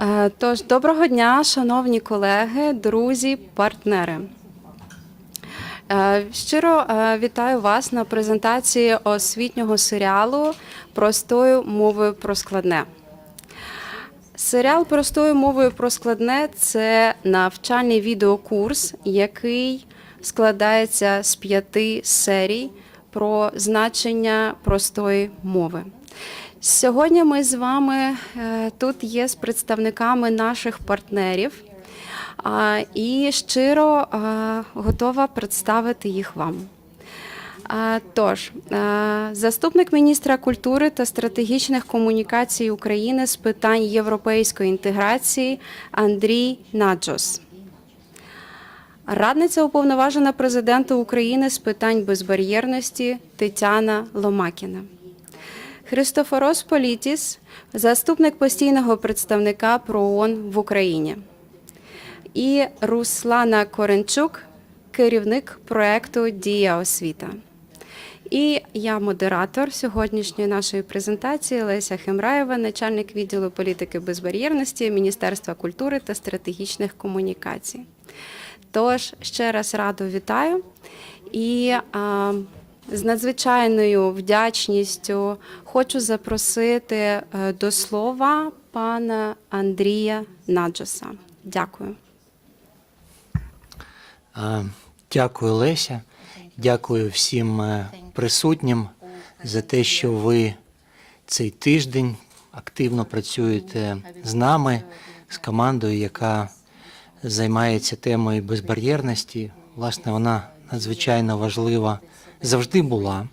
Е, Тож, доброго дня, шановні колеги, друзі, партнери. Е, Щиро е, вітаю вас на презентації освітнього серіалу Простою мовою про складне. Серіал Простою мовою про складне це навчальний відеокурс, який складається з п'яти серій про значення простої мови. Сьогодні ми з вами е, тут є з представниками наших партнерів і щиро готова представити їх вам. Тож, е, заступник міністра культури та стратегічних комунікацій України з питань європейської інтеграції Андрій Наджос. Радниця уповноважена президента України з питань безбар'єрності Тетяна Ломакіна. Христофорос Політіс, заступник постійного представника ПРООН в Україні. І Руслана Коренчук, керівник проекту Дія освіта. І я модератор сьогоднішньої нашої презентації Леся Хемраєва, начальник відділу політики безбар'єрності Міністерства культури та стратегічних комунікацій. Тож ще раз радо вітаю і а, з надзвичайною вдячністю хочу запросити е, до слова пана Андрія Наджоса. Дякую. Дякую, Леся. Дякую всім е, присутнім за те, що ви цей тиждень активно працюєте з нами, з командою, яка займається темою безбар'єрності. Власне, вона надзвичайно важлива завжди була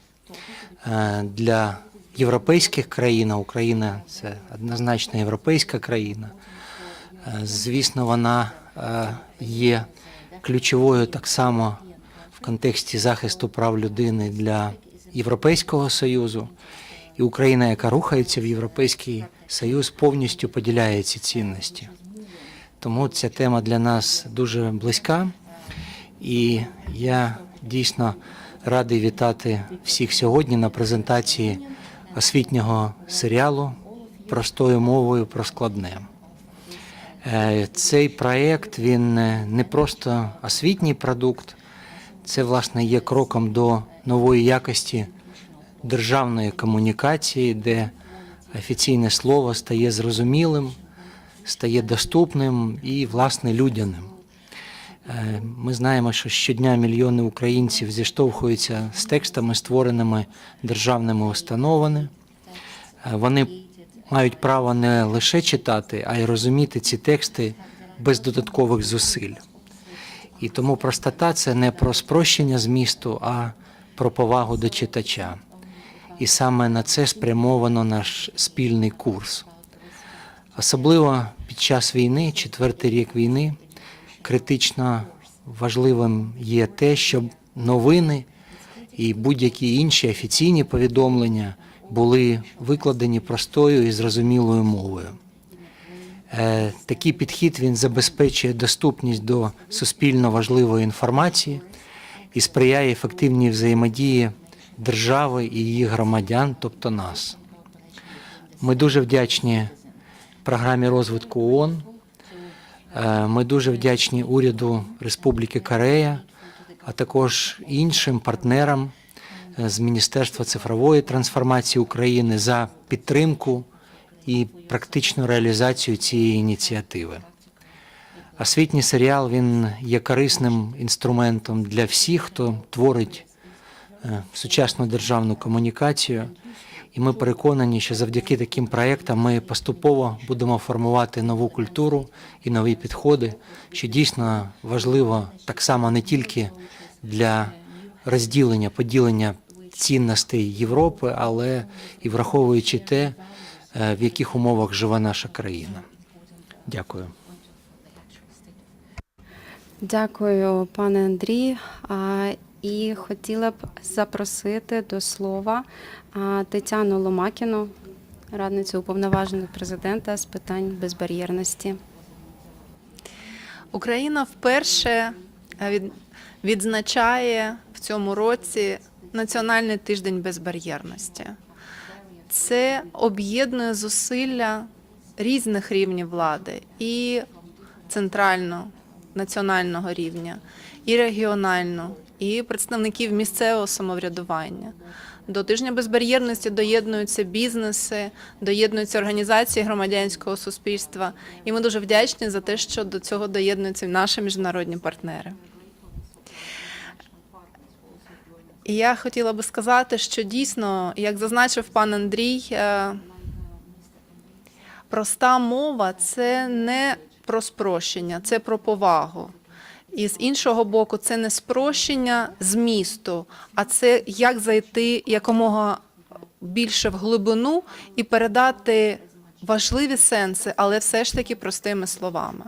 е, для європейських країн. Україна це однозначно європейська країна. Е, Звісно, вона е, є ключовою так само контексті захисту прав людини для Європейського Союзу. І Україна, яка рухається в Європейський Союз, повністю поділяє ці цінності. Тому ця тема для нас дуже близька. І я дійсно радий вітати всіх сьогодні на презентації освітнього серіалу простою мовою про складне. Е, Цей проєкт він е, не просто освітній продукт, це власне є кроком до нової якості державної комунікації, де офіційне слово стає зрозумілим, стає доступним і власне людяним. Е, Ми знаємо, що щодня мільйони українців зіштовхуються з текстами, створеними державними установами. Е, Вони мають право не лише читати, а й розуміти ці тексти без додаткових зусиль. І тому простота це не про спрощення змісту, а про повагу до читача. І саме на це спрямовано наш спільний курс. Особливо під час війни, четвертий рік війни, критично важливим є те, щоб новини і будь-які інші офіційні повідомлення були викладені простою і зрозумілою мовою. Е, Такий підхід він забезпечує доступність до суспільно важливої інформації і сприяє ефективній взаємодії держави і її громадян, тобто нас. Ми дуже вдячні програмі розвитку ООН. Е, Ми дуже вдячні уряду Республіки Корея, а також іншим партнерам е, з Міністерства цифрової трансформації України за підтримку і практичну реалізацію цієї ініціативи. Освітній серіал він є корисним інструментом для всіх, хто творить е, сучасну державну комунікацію. І ми переконані, що завдяки таким проєктам ми поступово будемо формувати нову культуру і нові підходи, що дійсно важливо так само не тільки для розділення, поділення цінностей Європи, але і враховуючи те, в яких умовах живе наша країна. Дякую. Дякую, пане Андрій. І хотіла б запросити до слова Тетяну Ломакіну, радницю уповноваженого президента з питань безбар'єрності. Україна вперше е, відзначає в цьому році Національний тиждень безбар'єрності. Це об'єднує зусилля різних рівнів влади, і центрального, національного рівня, і регіонального, і представників місцевого самоврядування. До тижня безбар'єрності доєднуються бізнеси, доєднуються організації громадянського суспільства. І ми дуже вдячні за те, що до цього доєднуються наші міжнародні партнери. І я хотіла би сказати, що дійсно, як зазначив пан Андрій, е, проста мова це не про спрощення, це про повагу. І з іншого боку, це не спрощення змісту, а це як зайти якомога більше в глибину і передати важливі сенси, але все ж таки простими словами.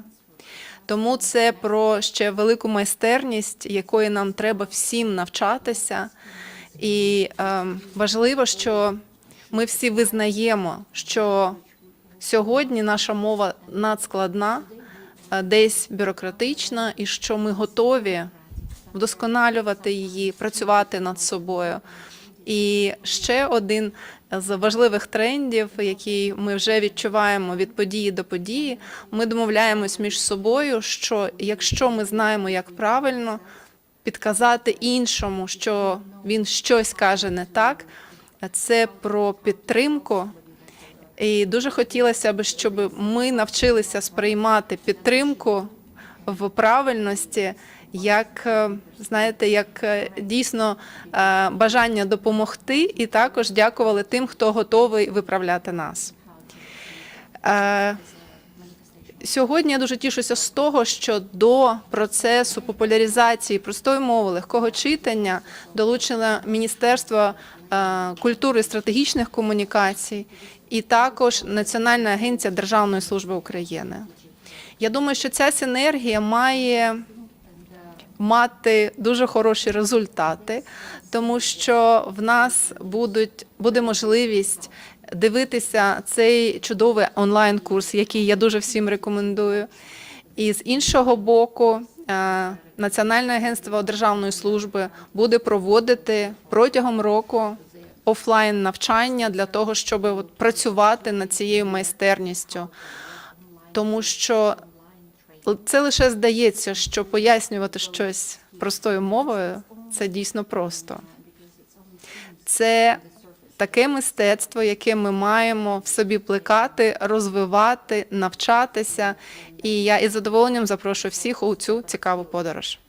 Тому це про ще велику майстерність, якої нам треба всім навчатися. І е, важливо, що ми всі визнаємо, що сьогодні наша мова надскладна, е, десь бюрократична, і що ми готові вдосконалювати її, працювати над собою. І ще один з важливих трендів, який ми вже відчуваємо від події до події, ми домовляємось між собою, що якщо ми знаємо, як правильно підказати іншому, що він щось каже не так, це про підтримку. І дуже хотілося б, щоб ми навчилися сприймати підтримку в правильності, як е, знаєте, як е, дійсно е, бажання допомогти, і також дякували тим, хто готовий виправляти нас. Сьогодні я дуже тішуся з того, що до процесу популяризації простої мови, легкого читання долучено Міністерство культури і стратегічних комунікацій і також Національна агенція Державної служби України. Я думаю, що ця синергія має мати дуже хороші результати, тому що в нас будуть, буде можливість дивитися цей чудовий онлайн-курс, який я дуже всім рекомендую. І з іншого боку, е, Національне агентство державної служби буде проводити протягом року офлайн навчання для того, щоб працювати над цією майстерністю. Тому що це лише здається, що пояснювати щось простою мовою це дійсно просто. Це таке мистецтво, яке ми маємо в собі плекати, розвивати, навчатися. І я із задоволенням запрошую всіх у цю цікаву подорож.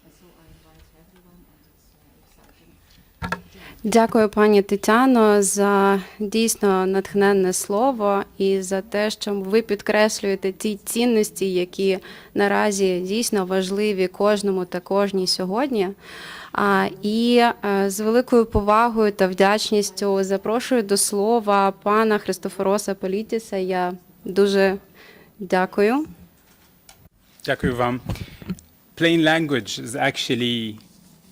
Дякую, пані Тетяно, за дійсно натхненне слово і за те, що ви підкреслюєте ті цінності, які наразі дійсно важливі кожному та кожній сьогодні. І е, з великою повагою та вдячністю запрошую до слова пана Христофороса Політіса. Я дуже дякую. Дякую вам. Plain language is actually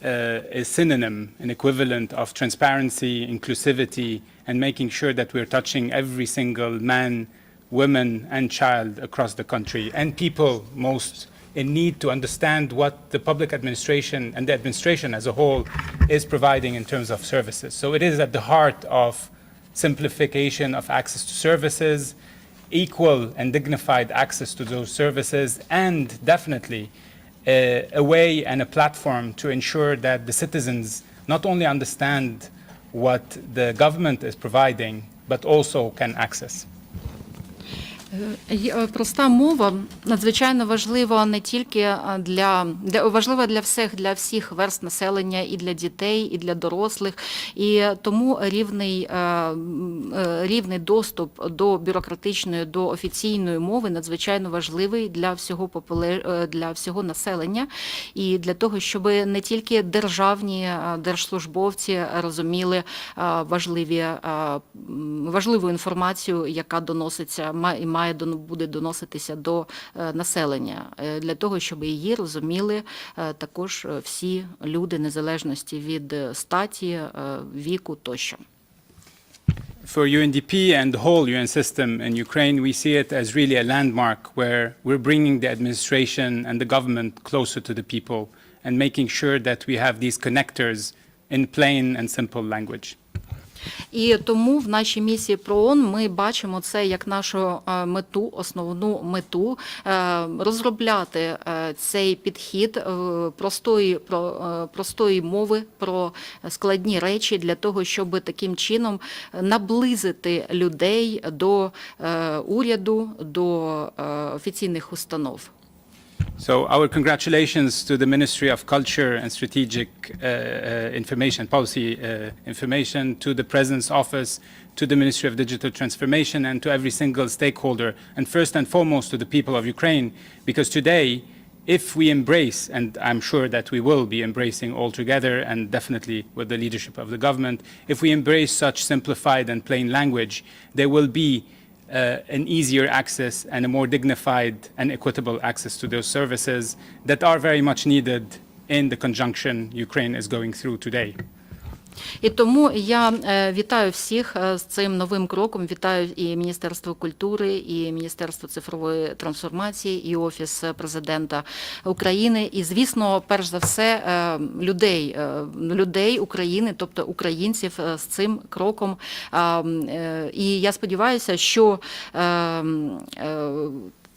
Uh, a synonym, an equivalent of transparency, inclusivity, and making sure that we're touching every single man, woman, and child across the country, and people most in need to understand what the public administration and the administration as a whole is providing in terms of services. So it is at the heart of simplification of access to services, equal and dignified access to those services, and definitely a, a way and a platform to ensure that the citizens not only understand what the government is providing, but also can access. Є- е, Проста мова надзвичайно важлива не тільки е, для, для важлива для всіх, для всіх верст населення, і для дітей, і для дорослих. І тому рівний, е, е, рівний доступ до бюрократичної, до офіційної мови надзвичайно важливий для всього е, для всього населення, і для того, щоб не тільки державні е, держслужбовці розуміли е, важливі е, важливу інформацію, яка доноситься, і має буде доноситися до е, населення, е, для того, щоб її розуміли е, також е, всі люди незалежності від е, статі, е, віку тощо. For UNDP and the whole UN system in Ukraine, we see it as really a landmark where we're bringing the administration and the government closer to the people and making sure that we have these connectors in plain and simple language. І тому в нашій місії ПРООН ми бачимо це як нашу е, мету, основну мету е, розробляти е, цей підхід простої, простої мови про складні речі для того, щоб таким чином наблизити людей до уряду, до офіційних установ. So our congratulations to the Ministry of Culture and Strategic uh, uh, Information, Policy uh, Information, to the President's Office, to the Ministry of Digital Transformation, and to every single stakeholder, and first and foremost to the people of Ukraine, because today, if we embrace, and I'm sure that we will be embracing all together, and definitely with the leadership of the government, if we embrace such simplified and plain language, there will be Uh, an easier access and a more dignified and equitable access to those services that are very much needed in the conjunction Ukraine is going through today. І тому я е, вітаю всіх е, з цим новим кроком. Вітаю і Міністерство культури, і Міністерство цифрової трансформації, і Офіс президента України. І, звісно, перш за все, е, людей, людей України, тобто українців, з цим кроком. І я сподіваюся, що е, м, е,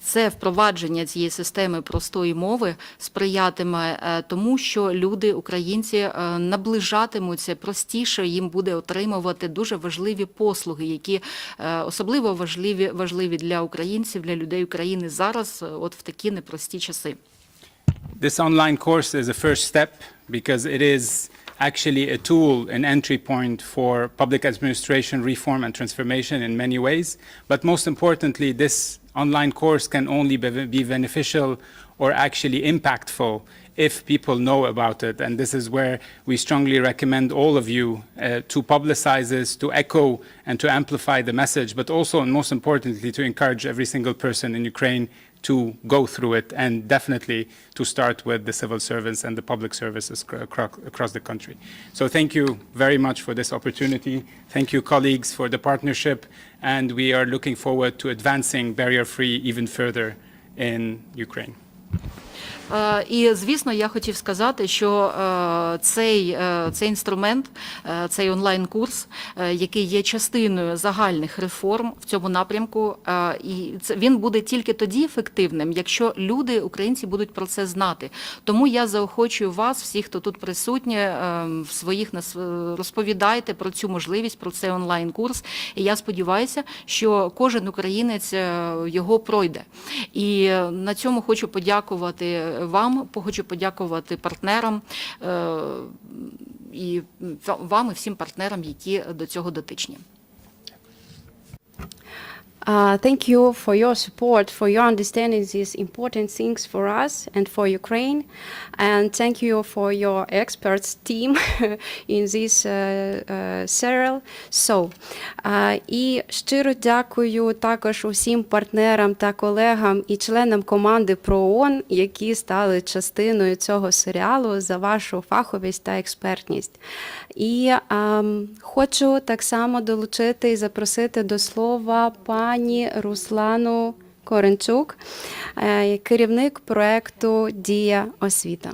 це впровадження цієї системи простої мови сприятиме е, тому, що люди, українці, е, наближатимуться простіше. Їм буде отримувати дуже важливі послуги, які е, особливо важливі важливі для українців, для людей України зараз, от в такі непрості часи. This online course is a first step because it is actually a tool, an entry point for public administration reform and transformation in many ways. But most importantly, this online course can only be, be beneficial or actually impactful if people know about it. And this is where we strongly recommend all of you uh, to publicize this, to echo and to amplify the message, but also, and most importantly, to encourage every single person in Ukraine to go through it and definitely to start with the civil servants and the public services across the country. So thank you very much for this opportunity. Thank you, colleagues, for the partnership. And we are looking forward to advancing barrier-free even further in Ukraine. Е, І звісно, я хотів сказати, що е, цей, е, цей інструмент, цей онлайн-курс, який є частиною загальних реформ в цьому напрямку, і він буде тільки тоді ефективним, якщо люди, українці, будуть про це знати. Тому я заохочую вас, всіх, хто тут присутні, в своїх нас розповідайте про цю можливість, про цей онлайн-курс. І я сподіваюся, що кожен українець його пройде. І на цьому хочу подякувати вам, хочу подякувати партнерам е, і вам і всім партнерам, які до цього дотичні. Uh, thank you for your support, for your understanding these important things for us and for Ukraine. And thank you for your experts team in this uh, uh, serial. So, uh, і щиро дякую також усім партнерам та колегам і членам команди ПРООН, які стали частиною цього серіалу за вашу фаховість та експертність. І ем, хочу так само долучити і запросити до слова пані Руслану Коренчук, е, керівник проекту Дія освіта.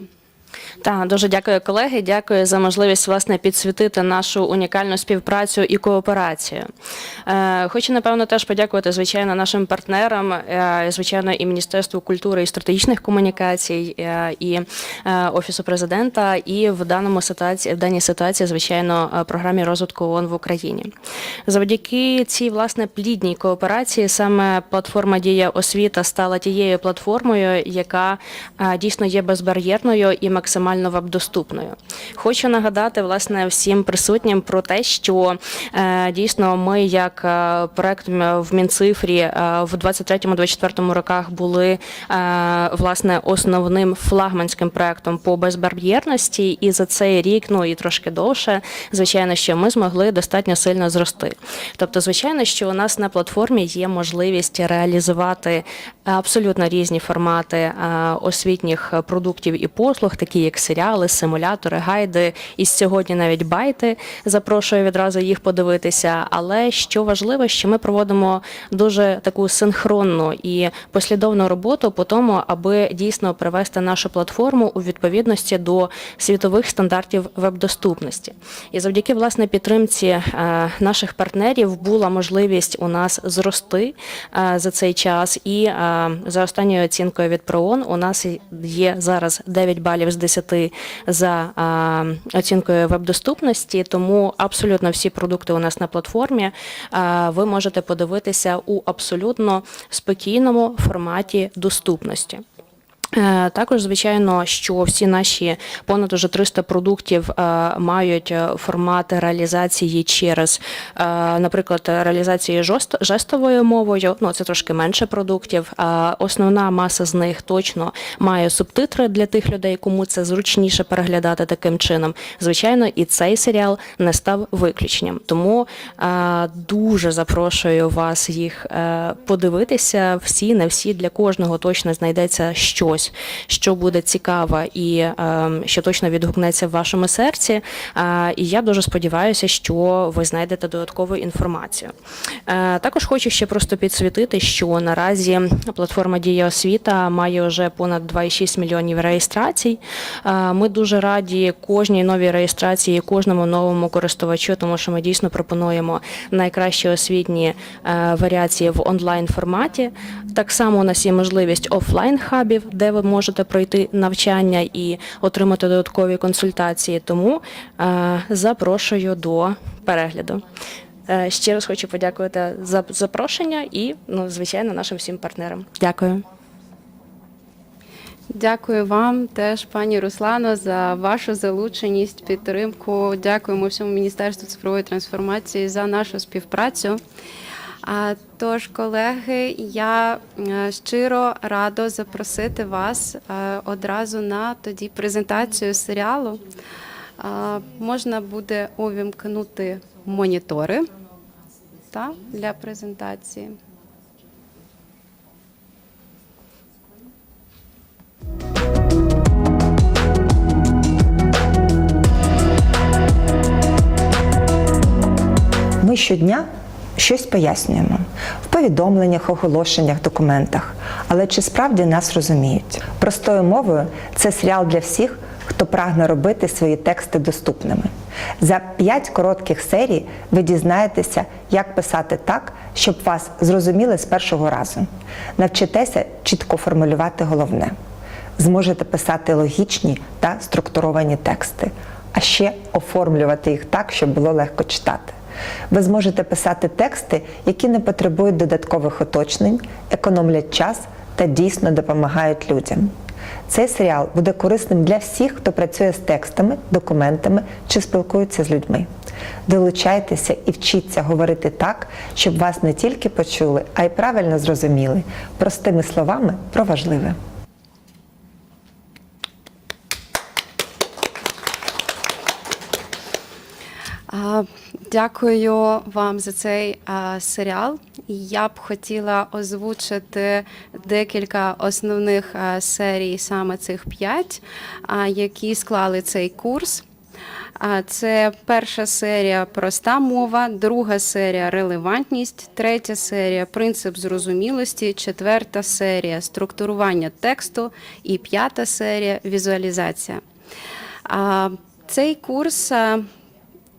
Так, дуже дякую, колеги. Дякую за можливість власне підсвітити нашу унікальну співпрацю і кооперацію. Е, хочу напевно теж подякувати звичайно нашим партнерам, е, звичайно, і Міністерству культури і стратегічних комунікацій, е, і офісу президента, і в даному ситуації, в даній ситуації, звичайно, програмі розвитку ООН в Україні. Завдяки цій власне плідній кооперації саме платформа Дія освіта стала тією платформою, яка дійсно є безбар'єрною і максимально веб-доступною. Хочу нагадати власне всім присутнім про те, що е, дійсно ми, як е, проект в Мінцифрі е, в 23-24 роках були власне основним флагманським проектом по безбар'єрності, і за цей рік, ну і трошки довше, звичайно, що ми змогли достатньо сильно зрости. Тобто, звичайно, що у нас на платформі є можливість реалізувати абсолютно різні формати освітніх продуктів і послуг, такі як серіали, симулятори, гайди і сьогодні навіть байти. Запрошую відразу їх подивитися. Але що важливо, що ми проводимо дуже таку синхронну і послідовну роботу по тому, аби дійсно привести нашу платформу у відповідності до світових стандартів веб-доступності. І завдяки власне підтримці е, наших партнерів була можливість у нас зрости е, за цей час. І е, за останньою оцінкою від ПРООН у нас є зараз 9 балів з 10 за оцінкою веб-доступності. Тому абсолютно всі продукти у нас на платформі ви можете подивитися у абсолютно спокійному форматі доступності. Е, Також, звичайно, що всі наші понад уже 300 продуктів е, мають е, формат реалізації через, наприклад, реалізації жестовою мовою. Ну, це трошки менше продуктів. Основна маса з них точно має субтитри для тих людей, кому це зручніше переглядати таким чином. Звичайно, і цей серіал не став виключенням. Тому дуже запрошую вас їх подивитися. Всі, не всі для кожного точно знайдеться щось, що буде цікаво і е, що точно відгукнеться в вашому серці. Е, і я дуже сподіваюся, що ви знайдете додаткову інформацію. Е, також хочу ще просто підсвітити, що наразі платформа Дія освіта має вже понад 2,6 мільйонів реєстрацій. Е, Ми дуже раді кожній новій реєстрації, кожному новому користувачу, тому що ми дійсно пропонуємо найкращі освітні варіації в онлайн форматі. Так само у нас є можливість офлайн хабів, де ви можете пройти навчання і отримати додаткові консультації. Тому е, запрошую до перегляду. Е, Ще раз хочу подякувати за запрошення і, ну, звичайно, нашим всім партнерам. Дякую. Дякую вам теж, пані Руслано, за вашу залученість, підтримку. Дякуємо всьому Міністерству цифрової трансформації за нашу співпрацю. Тож, колеги, я е, щиро радо запросити вас е, одразу на тоді презентацію серіалу. Можна буде увімкнути монітори та, для презентації. Ми щодня щось пояснюємо в повідомленнях, оголошеннях, документах. Але чи справді нас розуміють? Простою мовою це серіал для всіх, хто прагне робити свої тексти доступними. За п'ять коротких серій ви дізнаєтеся, як писати так, щоб вас зрозуміли з першого разу. Навчитеся чітко формулювати головне. Зможете писати логічні та структуровані тексти, а ще оформлювати їх так, щоб було легко читати. Ви зможете писати тексти, які не потребують додаткових уточнень, економлять час та дійсно допомагають людям. Цей серіал буде корисним для всіх, хто працює з текстами, документами чи спілкується з людьми. Долучайтеся і вчіться говорити так, щоб вас не тільки почули, а й правильно зрозуміли, простими словами про важливе. Дякую вам за цей серіал. Я б хотіла озвучити декілька основних серій, саме цих п'ять, які склали цей курс. Це перша серія проста мова, друга серія релевантність, третя серія принцип зрозумілості, четверта серія структурування тексту і п'ята серія візуалізація. Цей курс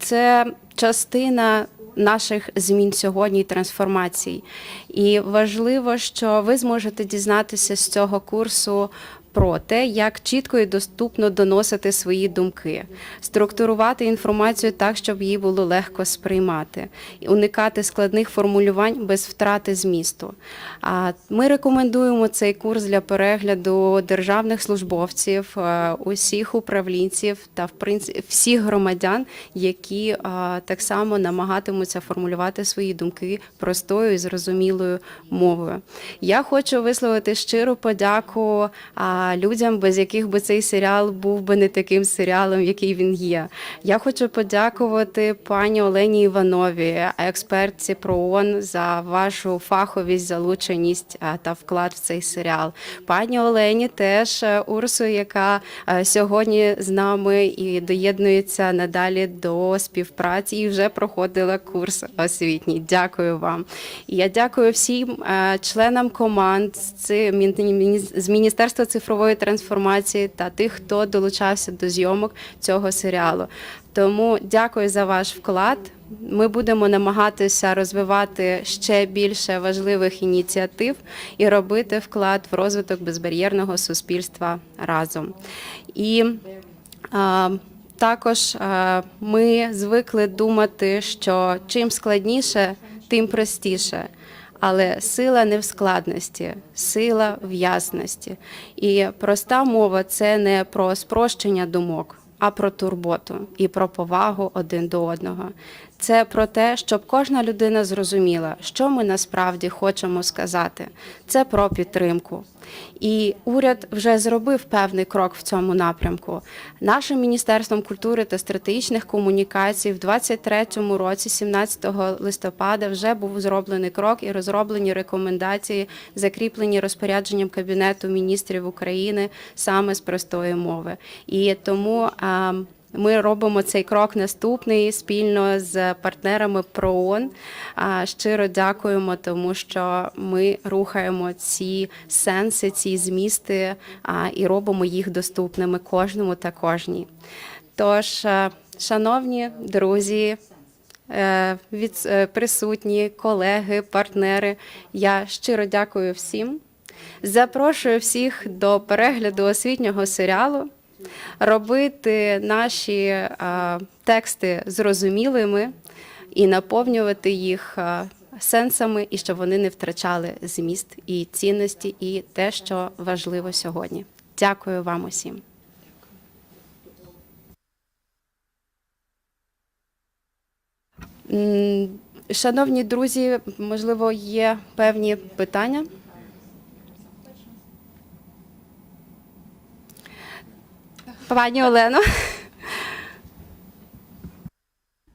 це частина наших змін сьогодні і трансформацій. І важливо, що ви зможете дізнатися з цього курсу. Про те, як чітко і доступно доносити свої думки, структурувати інформацію так, щоб її було легко сприймати, уникати складних формулювань без втрати змісту. А ми рекомендуємо цей курс для перегляду державних службовців, е, усіх управлінців та в принципі всіх громадян, які е, так само намагатимуться формулювати свої думки простою і зрозумілою мовою. Я хочу висловити щиру подяку людям, без яких би цей серіал був би не таким серіалом, який він є. Я хочу подякувати пані Олені Іванові, експертці ПРООН, за вашу фаховість, залученість та вклад в цей серіал. Пані Олені теж е, Урсу, яка е, сьогодні з нами і доєднується надалі до співпраці і вже проходила курс освітній. Дякую вам. Я дякую всім е, членам команд з Міністерства цифрової трансформації та тих, хто долучався до зйомок цього серіалу. Тому дякую за ваш вклад. Ми будемо намагатися розвивати ще більше важливих ініціатив і робити вклад в розвиток безбар'єрного суспільства разом. І а, також а, ми звикли думати, що чим складніше, тим простіше. Але сила не в складності, сила в ясності. І проста мова це не про спрощення думок, а про турботу і про повагу один до одного. Це про те, щоб кожна людина зрозуміла, що ми насправді хочемо сказати. Це про підтримку. І уряд вже зробив певний крок в цьому напрямку. Нашим міністерством культури та стратегічних комунікацій в 23-му році, 17 листопада, вже був зроблений крок і розроблені рекомендації, закріплені розпорядженням Кабінету міністрів України саме з простої мови. І тому. Ми робимо цей крок наступний спільно з партнерами ПРООН. Щиро дякуємо, тому що ми рухаємо ці сенси, ці змісти і робимо їх доступними кожному та кожній. Тож, е, шановні друзі, е, від е, присутні колеги, партнери, я щиро дякую всім. Запрошую всіх до перегляду освітнього серіалу робити наші тексти зрозумілими і наповнювати їх сенсами, і щоб вони не втрачали зміст і цінності, і те, що важливо сьогодні. Дякую вам усім. Шановні друзі, можливо, є певні питання. Пані Олено.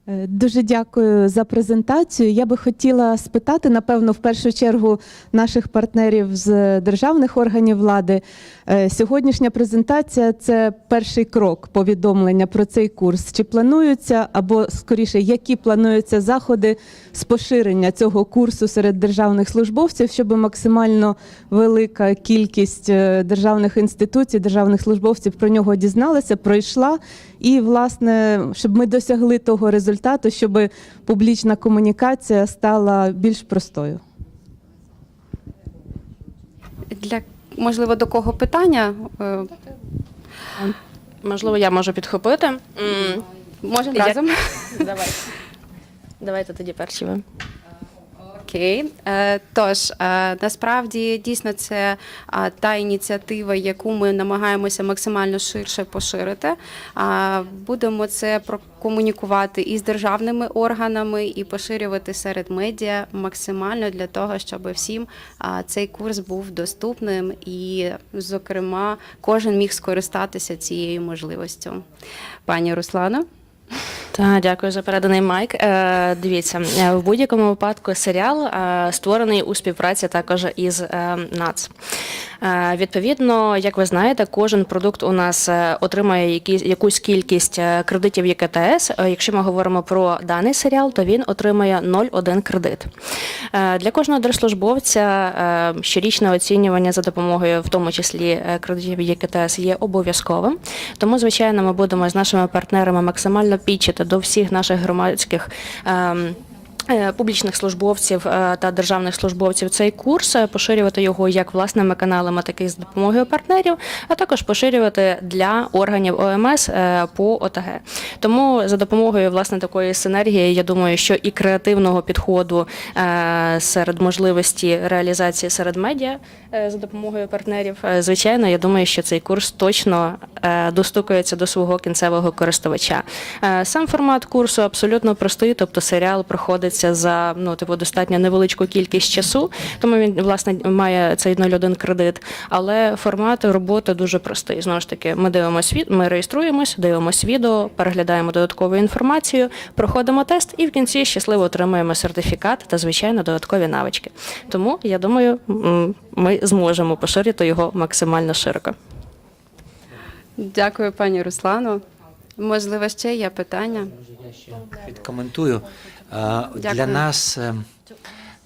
Е, Дуже дякую за презентацію. Я би хотіла спитати, напевно, в першу чергу наших партнерів з державних органів влади. Е, Сьогоднішня презентація це перший крок повідомлення про цей курс. Чи плануються або скоріше, які плануються заходи з поширення цього курсу серед державних службовців, щоб максимально велика кількість е, державних інституцій, державних службовців про нього дізналася, пройшла, і власне, щоб ми досягли того результату, щоб публічна комунікація стала більш простою. Для можливо до кого питання? Е, Можливо, я можу підхопити. Можемо разом. Давайте. Давайте тоді перші ви. Окей, Е, тож е, насправді дійсно це та ініціатива, яку ми намагаємося максимально ширше поширити. Будемо це прокомунікувати і з державними органами, і поширювати серед медіа максимально для того, щоб всім цей курс був доступним і, зокрема, кожен міг скористатися цією можливістю. Пані Руслано. Та дякую за переданий майк. Е, дивіться, е, в будь-якому випадку серіал е, створений у співпраці також із е, НАЦ. Е, відповідно, як ви знаєте, кожен продукт у нас е, отримує якісь, якусь кількість е, кредитів ЄКТС. Якщо ми говоримо про даний серіал, то він отримує 0,1 кредит. Е, Для кожного держслужбовця е, щорічне оцінювання за допомогою, в тому числі кредитів ЄКТС, є обов'язковим. Тому, звичайно, ми будемо з нашими партнерами максимально пічити до всіх наших громадських. ем, е, Публічних службовців е, та державних службовців цей курс е, поширювати його як власними каналами, так і з допомогою партнерів, а також поширювати для органів ОМС по ОТГ. Тому за допомогою власне такої синергії, я думаю, що і креативного підходу серед можливості реалізації серед медіа за допомогою партнерів, звичайно, я думаю, що цей курс точно достукається до свого кінцевого користувача. Е, Сам формат курсу абсолютно простий, тобто серіал проходить робиться за ну типу достатньо невеличку кількість часу, тому він власне має цей 0,1 кредит. Але формат роботи дуже простий. Знову ж таки, ми дивимося від, ми реєструємось, дивимося відео, переглядаємо додаткову інформацію, проходимо тест і в кінці щасливо отримуємо сертифікат та звичайно додаткові навички. Тому я думаю, ми зможемо поширити його максимально широко. Дякую, пані Руслано. Можливо, ще є питання. Відкоментую. Для нас е,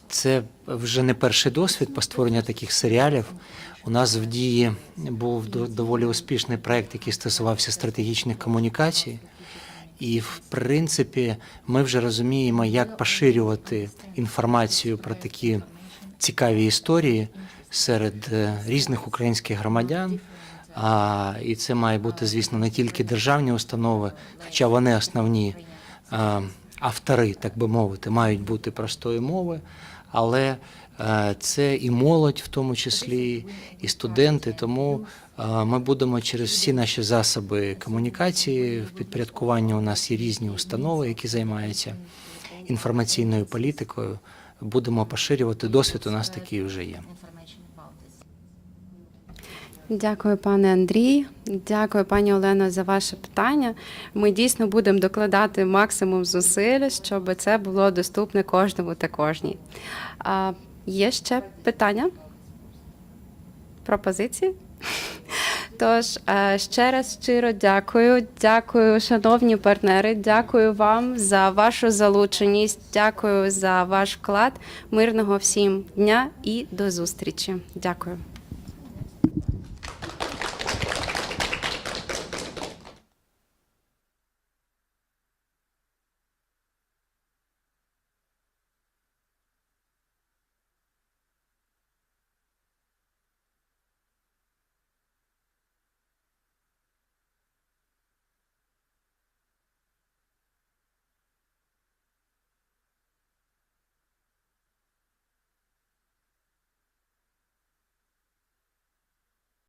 це вже не перший досвід по створенню таких серіалів. У нас в дії був до- доволі успішний проект, який стосувався стратегічних комунікацій. І, в принципі, ми вже розуміємо, як поширювати інформацію про такі цікаві історії серед е, різних українських громадян. А, і це має бути, звісно, не тільки державні установи, хоча вони основні е, автори, так би мовити, мають бути простої мови, але е, це і молодь, в тому числі, і студенти. Тому е, ми будемо через всі наші засоби комунікації в підпорядкуванні у нас є різні установи, які займаються інформаційною політикою. Будемо поширювати досвід. У нас такий вже є. Дякую, пане Андрій. Дякую, пані Олено, за ваше питання. Ми дійсно будемо докладати максимум зусиль, щоб це було доступне кожному та кожній. А, є ще питання? Пропозиції? Тож е, ще раз щиро дякую. Дякую, шановні партнери. Дякую вам за вашу залученість. Дякую за ваш вклад. Мирного всім дня і до зустрічі. Дякую.